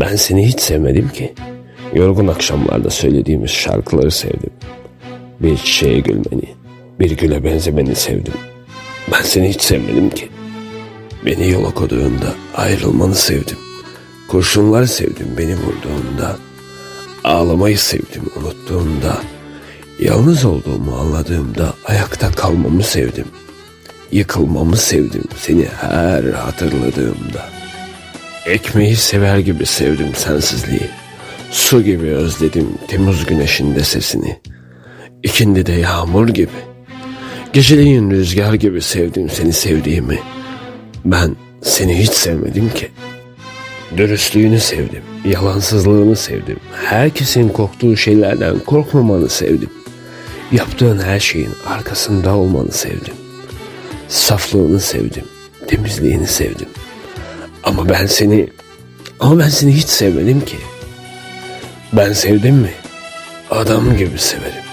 Ben seni hiç sevmedim ki. Yorgun akşamlarda söylediğimiz şarkıları sevdim. Bir çiçeğe gülmeni, bir güle benzemeni sevdim. Ben seni hiç sevmedim ki. Beni yola koduğunda ayrılmanı sevdim. Kurşunları sevdim beni vurduğunda. Ağlamayı sevdim unuttuğumda. Yalnız olduğumu anladığımda ayakta kalmamı sevdim. Yıkılmamı sevdim seni her hatırladığımda. Ekmeği sever gibi sevdim sensizliği. Su gibi özledim Temmuz güneşinde sesini. İkindi de yağmur gibi. Geceleyin rüzgar gibi sevdim seni sevdiğimi. Ben seni hiç sevmedim ki. Dürüstlüğünü sevdim, yalansızlığını sevdim. Herkesin korktuğu şeylerden korkmamanı sevdim. Yaptığın her şeyin arkasında olmanı sevdim. Saflığını sevdim, temizliğini sevdim. Ama ben seni, ama ben seni hiç sevmedim ki. Ben sevdim mi? Adam gibi severim.